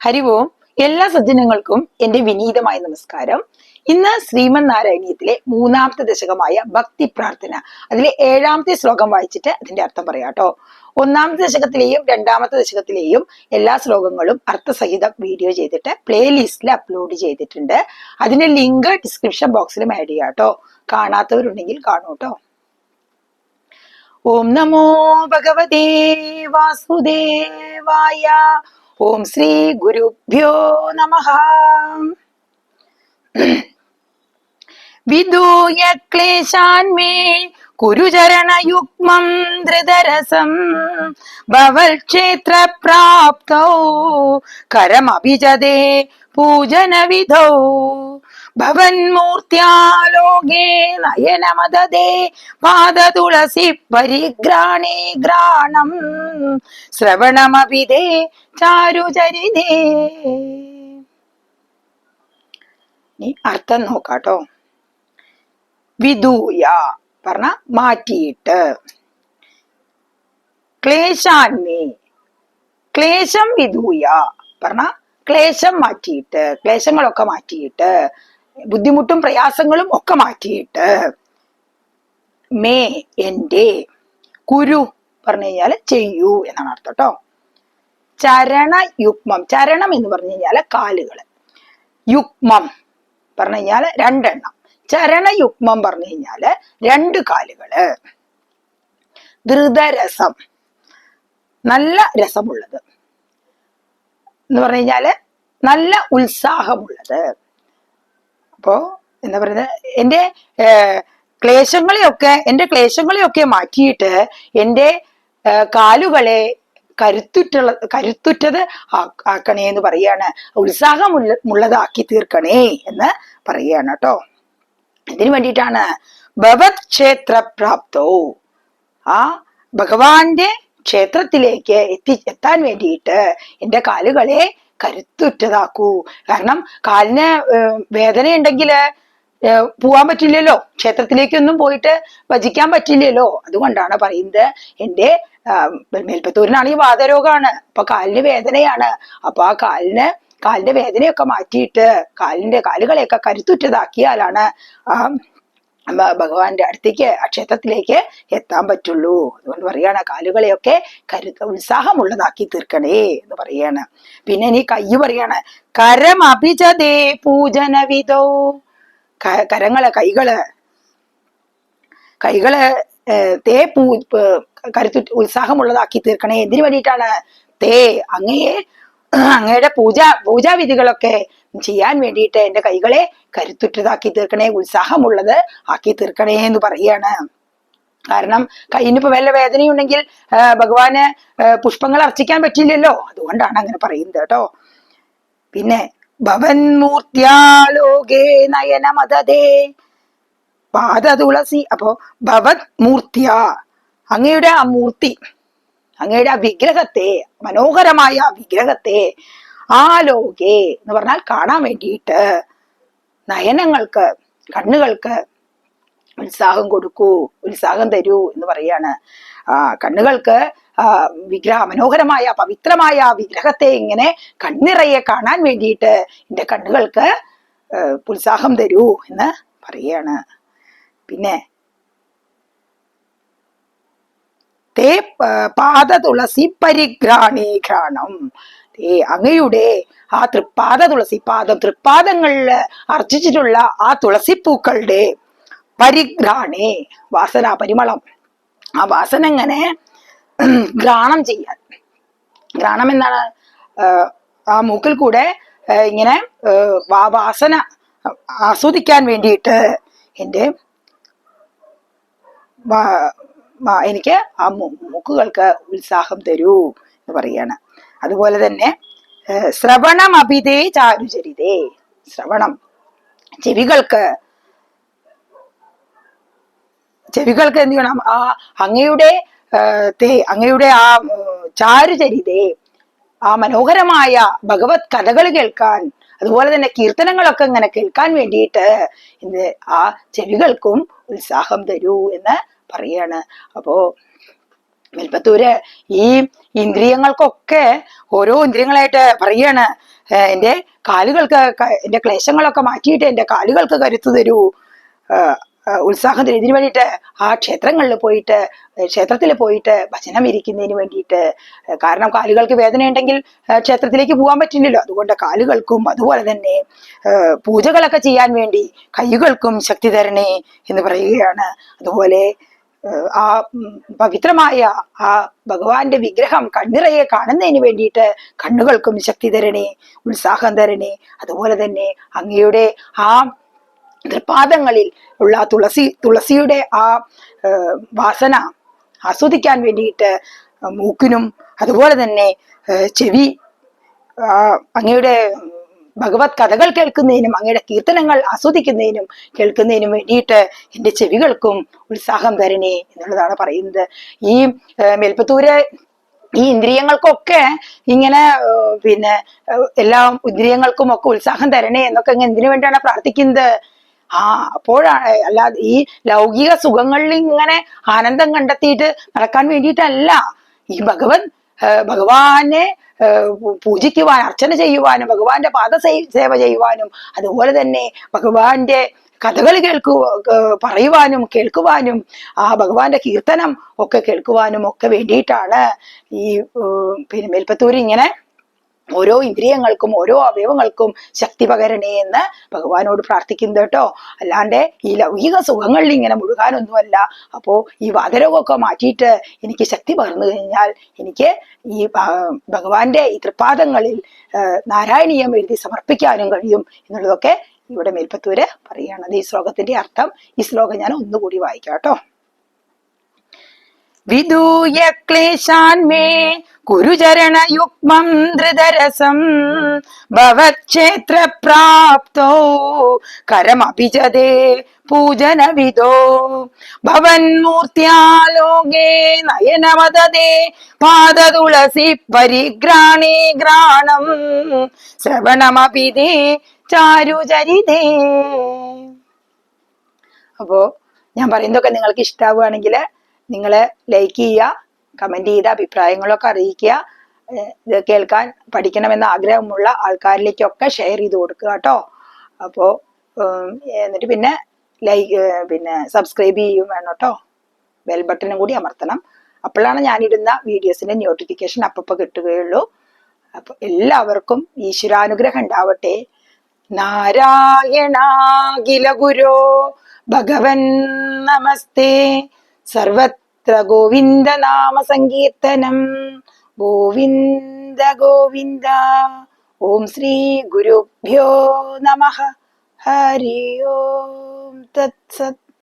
ഹരിവോം എല്ലാ സജ്ജനങ്ങൾക്കും എന്റെ വിനീതമായ നമസ്കാരം. ഇന്ന് ശ്രീമൻ നാരായണീയത്തിലെ മൂന്നാമത്തെ ദശകമായ ഭക്തി പ്രാർത്ഥന അതിലെ ഏഴാമത്തെ ശ്ലോകം വായിച്ചിട്ട് അതിന്റെ അർത്ഥം പറയാട്ടോ ഒന്നാമത്തെ ദശകത്തിലെയും രണ്ടാമത്തെ ദശകത്തിലെയും എല്ലാ ശ്ലോകങ്ങളും അർത്ഥസഹിതം വീഡിയോ ചെയ്തിട്ട് പ്ലേലിസ്റ്റിൽ അപ്ലോഡ് ചെയ്തിട്ടുണ്ട്. അതിന്റെ ലിങ്ക് ഡിസ്ക്രിപ്ഷൻ ബോക്സിലും ആഡ് ചെയ്യാട്ടോ കാണാത്തവരുണ്ടെങ്കിൽ കാണൂ കേട്ടോ. ഓം നമോ ഭഗവതേ വാസുദേവായ ഓം ശ്രീ ഗുരുഭ്യോ നമ വിദൂയ ക്ലേശാന്മേ കുരുചരണയുഗ്മം ധൃതരസം ഭവൽ ക്ഷേത്ര പ്രാപ്തോ കരമഭിജതേ പൂജനവിധോ. ഭവന്മൂർത്തിയാലോകേ പാദ തുളസി പരിഗ്രാണേ ഗ്രാണം. ശ്രവണമഭിതേ ചാരുചരിതേ. നീ അർത്ഥം നോക്കാട്ടോ. വിദൂയ പറഞ്ഞ മാറ്റിയിട്ട്. ക്ലേശാന്മേ. ക്ലേശം വിദൂയ പറഞ്ഞ ക്ലേശം മാറ്റിയിട്ട് ക്ലേശങ്ങളൊക്കെ മാറ്റിയിട്ട്. ബുദ്ധിമുട്ടും പ്രയാസങ്ങളും ഒക്കെ മാറ്റിയിട്ട് മേ എന്റെ കുരു പറഞ്ഞു കഴിഞ്ഞാൽ ചെയ്യൂ എന്നാണ് അർത്ഥം കേട്ടോ ചരണയുഗ്മം ചരണം എന്ന് പറഞ്ഞു കഴിഞ്ഞാൽ കാലുകൾ യുഗ്മം പറഞ്ഞു കഴിഞ്ഞാൽ രണ്ടെണ്ണം. ചരണയുഗ്മം പറഞ്ഞു കഴിഞ്ഞാൽ രണ്ട് കാലുകൾ. ധൃതരസം നല്ല രസമുള്ളത്. എന്ന് പറഞ്ഞു കഴിഞ്ഞാൽ നല്ല ഉത്സാഹമുള്ളത്. അപ്പോ എന്താ പറയുന്നത് എന്റെ ക്ലേശങ്ങളെയൊക്കെ എന്റെ ക്ലേശങ്ങളെയൊക്കെ മാറ്റിയിട്ട് എന്റെ കാലുകളെ കരുത്തുറ്റുള്ള കരുത്തുറ്റത് ആക്കണേ എന്ന് പറയാണ്. ഉത്സാഹമുള്ള ഉള്ളതാക്കി തീർക്കണേ എന്ന് പറയാണ് കേട്ടോ. ഇതിനു വേണ്ടിയിട്ടാണ് ഭഗവത് ക്ഷേത്ര പ്രാപ്തോ ആ ഭഗവാന്റെ ക്ഷേത്രത്തിലേക്ക് എത്തി എത്താൻ വേണ്ടിയിട്ട് എന്റെ കാലുകളെ കരുത്തുറ്റതാക്കൂ. കാരണം കാലിന് വേദനയുണ്ടെങ്കിൽ പോവാൻ പറ്റില്ലല്ലോ. ക്ഷേത്രത്തിലേക്കൊന്നും പോയിട്ട് ഭജിക്കാൻ പറ്റില്ലല്ലോ. അതുകൊണ്ടാണ് പറയുന്നത് എന്റെ മേൽപ്പത്തൂരിനാണെങ്കിൽ വാതരോഗമാണ് അപ്പൊ കാലിന് വേദനയാണ്. അപ്പൊ ആ കാലിന് കാലിന്റെ വേദനയൊക്കെ മാറ്റിയിട്ട് കാലിന്റെ കാലുകളെയൊക്കെ കരുത്തുറ്റതാക്കിയാലാണ് ആ ഭഗവാന്റെ അടുത്തേക്ക് ആ ക്ഷേത്രത്തിലേക്ക് എത്താൻ പറ്റുള്ളൂ അതുകൊണ്ട് പറയാണ്. കാലുകളെയൊക്കെ കരുത്ത ഉത്സാഹമുള്ളതാക്കി തീർക്കണേ എന്ന് പറയാണ്. പിന്നെ ഇനി കയ്യ് പറയാണ്. കരം അഭിജതേ പൂജനവിധോ കരങ്ങൾ കൈകൾ. കൈകൾ തേ പ- കരുത്തു ഉത്സാഹമുള്ളതാക്കി തീർക്കണേ. എന്തിനു വേണ്ടിയിട്ടാണ്? തേ അങ്ങയെ അങ്ങയുടെ പൂജ പൂജാവിധികളൊക്കെ ചെയ്യാൻ വേണ്ടിയിട്ട് എന്റെ കൈകളെ കരുത്തുറ്റതാക്കി തീർക്കണേ ഉത്സാഹമുള്ളത് ആക്കി തീർക്കണേ എന്ന് പറയാണ് കാരണം കയ്യിനിപ്പോ വല്ല വേദനയുണ്ടെങ്കിൽ ഭഗവാന് പുഷ്പങ്ങൾ അർച്ചിക്കാൻ പറ്റില്ലല്ലോ അതുകൊണ്ടാണ് അങ്ങനെ പറയുന്നത് കേട്ടോ. പിന്നെ ഭവൻ മൂർത്തിയാലോകേ നയനമതേ പാദ തുളസി. അപ്പോ ഭവത് മൂർത്തിയ അങ്ങയുടെ ആ മൂർത്തി അങ്ങയുടെ ആ വിഗ്രഹത്തെ മനോഹരമായ ആ വിഗ്രഹത്തെ ആലോകെ എന്ന് പറഞ്ഞാൽ കാണാൻ വേണ്ടിയിട്ട് നയനങ്ങൾക്ക് കണ്ണുകൾക്ക് ഉത്സാഹം കൊടുക്കൂ ഉത്സാഹം തരൂ എന്ന് പറയാണ്. ആ കണ്ണുകൾക്ക് വിഗ്രഹ മനോഹരമായ പവിത്രമായ വിഗ്രഹത്തെ ഇങ്ങനെ കണ്ണിറയെ കാണാൻ വേണ്ടിയിട്ട് എന്റെ കണ്ണുകൾക്ക് ഉത്സാഹം തരൂ എന്ന് പറയാണ്. പിന്നെ തേ പാദ തുളസി പരിഘ്രാണി ഘ്രാണം ഏ അങ്ങയുടെ ആ തൃപ്പാദ തുളസി പാദം തൃപ്പാദങ്ങളിൽ അർച്ചിച്ചിട്ടുള്ള ആ തുളസിപ്പൂക്കളുടെ പരിഘ്രാണേ വാസന പരിമളം. ആ വാസന എങ്ങനെ ഘ്രാണം ചെയ്യാൻ. ഘ്രാണം എന്താണ് ആ മൂക്കിൽ കൂടെ ഇങ്ങനെ വാസന ആസ്വദിക്കാൻ വേണ്ടിയിട്ട് എന്റെ എനിക്ക് ആ മൂക്കുകൾക്ക് ഉത്സാഹം തരൂ എന്ന് പറയാണ് അതുപോലെ തന്നെ ശ്രവണം അഭിതേ ചാരുചരിതേ. ശ്രവണം. ചെവികൾക്ക് ചെവികൾക്ക് എന്ത് ചെയ്യണം? ആ അങ്ങയുടെ തേ- അങ്ങയുടെ ആ ചാരുചരിതേ ആ മനോഹരമായ ഭഗവത് കഥകൾ കേൾക്കാൻ അതുപോലെ തന്നെ കീർത്തനങ്ങളൊക്കെ ഇങ്ങനെ കേൾക്കാൻ വേണ്ടിയിട്ട് ഇത് ആ ചെവികൾക്കും ഉത്സാഹം തരൂ എന്ന് പറയാണ്. അപ്പോ മേൽപ്പത്തൂര് ഈ ഇന്ദ്രിയങ്ങൾക്കൊക്കെ ഓരോ ഇന്ദ്രിയങ്ങളായിട്ട് പറയാണ്. എന്റെ കാലുകൾക്ക് എന്റെ ക്ലേശങ്ങളൊക്കെ മാറ്റിയിട്ട് എന്റെ കാലുകൾക്ക് കരുത്തു തരൂ. ഉത്സാഹം തരും. ഇതിനു വേണ്ടിയിട്ട് ആ ക്ഷേത്രങ്ങളിൽ പോയിട്ട് ക്ഷേത്രത്തിൽ പോയിട്ട് ഭജനം ഇരിക്കുന്നതിന് വേണ്ടിയിട്ട് കാരണം കാലുകൾക്ക് വേദന ഉണ്ടെങ്കിൽ ക്ഷേത്രത്തിലേക്ക് പോകാൻ പറ്റില്ലല്ലോ. അതുകൊണ്ട് കാലുകൾക്കും അതുപോലെ തന്നെ പൂജകളൊക്കെ ചെയ്യാൻ വേണ്ടി കൈകൾക്കും ശക്തി തരണേ എന്ന് പറയുകയാണ്. അതുപോലെ ആ പവിത്രമായ ആ ഭഗവാന്റെ വിഗ്രഹം കണ്ണിറയെ കാണുന്നതിന് വേണ്ടിയിട്ട് കണ്ണുകൾക്കും ശക്തി തരണേ ഉത്സാഹം തരണേ അതുപോലെ തന്നെ അങ്ങയുടെ ആ തൃപാദങ്ങളിൽ ഉള്ള തുളസി തുളസിയുടെ ആ വാസന ആസ്വദിക്കാൻ വേണ്ടിയിട്ട് മൂക്കിനും അതുപോലെ തന്നെ ചെവി അങ്ങയുടെ ഭഗവത് കഥകൾ കേൾക്കുന്നതിനും അങ്ങയുടെ കീർത്തനങ്ങൾ ആസ്വദിക്കുന്നതിനും കേൾക്കുന്നതിനും വേണ്ടിയിട്ട് എന്റെ ചെവികൾക്കും ഉത്സാഹം തരണേ എന്നുള്ളതാണ് പറയുന്നത്. ഈ മേൽപ്പത്തൂര് ഈ ഇന്ദ്രിയങ്ങൾക്കൊക്കെ ഇങ്ങനെ പിന്നെ എല്ലാ ഇന്ദ്രിയങ്ങൾക്കും ഒക്കെ ഉത്സാഹം തരണേ എന്നൊക്കെ ഇങ്ങനെ എന്തിനു വേണ്ടിയാണ് പ്രാർത്ഥിക്കുന്നത്? ആ അപ്പോഴാണ് അല്ലാതെ ഈ ലൗകിക സുഖങ്ങളിൽ ഇങ്ങനെ ആനന്ദം കണ്ടെത്തിയിട്ട് നടക്കാൻ വേണ്ടിയിട്ടല്ല. ഈ ഭഗവത് ഭഗവാനെ പൂജിക്കുവാൻ അർച്ചന ചെയ്യുവാനും ഭഗവാന്റെ പാദ സേവ ചെയ്യുവാനും അതുപോലെ തന്നെ ഭഗവാന്റെ കഥകൾ കേൾക്കു പറയുവാനും കേൾക്കുവാനും ആ ഭഗവാന്റെ കീർത്തനം ഒക്കെ കേൾക്കുവാനും ഒക്കെ വേണ്ടിയിട്ടാണ് ഈ പിന്നെ മേൽപ്പത്തൂർ ഇങ്ങനെ ഓരോ ഇന്ദ്രിയങ്ങൾക്കും ഓരോ അവയവങ്ങൾക്കും ശക്തി പകരണേ എന്ന് ഭഗവാനോട് പ്രാർത്ഥിക്കുന്നത് കേട്ടോ. അല്ലാണ്ട് ഈ ലൗകിക സുഖങ്ങളിൽ ഇങ്ങനെ മുഴുകാനൊന്നുമല്ല. അപ്പോ ഈ വാതരോഗമൊക്കെ മാറ്റിയിട്ട് എനിക്ക് ശക്തി പകർന്നു കഴിഞ്ഞാൽ എനിക്ക് ഈ ഭഗവാന്റെ ഈ തൃപ്പാദങ്ങളിൽ ആ, നാരായണീയം എഴുതി സമർപ്പിക്കാനും കഴിയും എന്നുള്ളതൊക്കെ ഇവിടെ മേൽപ്പത്തൂര് പറയുകയാണ്. ഈ ശ്ലോകത്തിന്റെ അർത്ഥം ഈ ശ്ലോകം ഞാൻ ഒന്നുകൂടി വായിക്കാം കേട്ടോ. വിദൂയ ക്ലേശാൻ മേ കുരുചരണയുഗ്മം ധൃതരസം ഭവക്ഷേത്ര പ്രാപ്തോ കരമഭിജതേ പൂജനവിദോ ഭവന്മൂർത്തിയാലോകേ നയനമദതേ പാദതുളസി പരിഗ്രാണേ ഗ്രാണം ശ്രവണമഭിതേ ചാരുചരിതേ. അപ്പോ ഞാൻ പറയുന്നതൊക്കെ നിങ്ങൾക്ക് ഇഷ്ടാവുകയാണെങ്കിൽ നിങ്ങൾ ലൈക്ക് ചെയ്യുക കമന്റ് ചെയ്ത അഭിപ്രായങ്ങളൊക്കെ അറിയിക്കുക ഇത് കേൾക്കാൻ പഠിക്കണമെന്ന് ആഗ്രഹമുള്ള ആൾക്കാരിലേക്കൊക്കെ ഷെയർ ചെയ്ത് കൊടുക്കുക കേട്ടോ. അപ്പോൾ എന്നിട്ട് പിന്നെ ലൈക്ക് പിന്നെ സബ്സ്ക്രൈബ് ചെയ്യും വേണം കേട്ടോ. ബെൽ ബട്ടണും കൂടി അമർത്തണം. അപ്പോഴാണ് ഞാനിടുന്ന വീഡിയോസിന്റെ നോട്ടിഫിക്കേഷൻ അപ്പപ്പോൾ കിട്ടുകയുള്ളൂ. അപ്പോൾ എല്ലാവർക്കും ഈശ്വരാനുഗ്രഹം ഉണ്ടാവട്ടെ. നാരായണാഖില ഗുരോ ഭഗവൻ നമസ്തേ. സർവത്ര ഗോവിന്ദ നാമ സങ്കീർത്തനം ഗോവിന്ദ ഗോവിന്ദ. ഓം ശ്രീ ഗുരുഭ്യോ നമ. ഹരി ഓം തത്സത്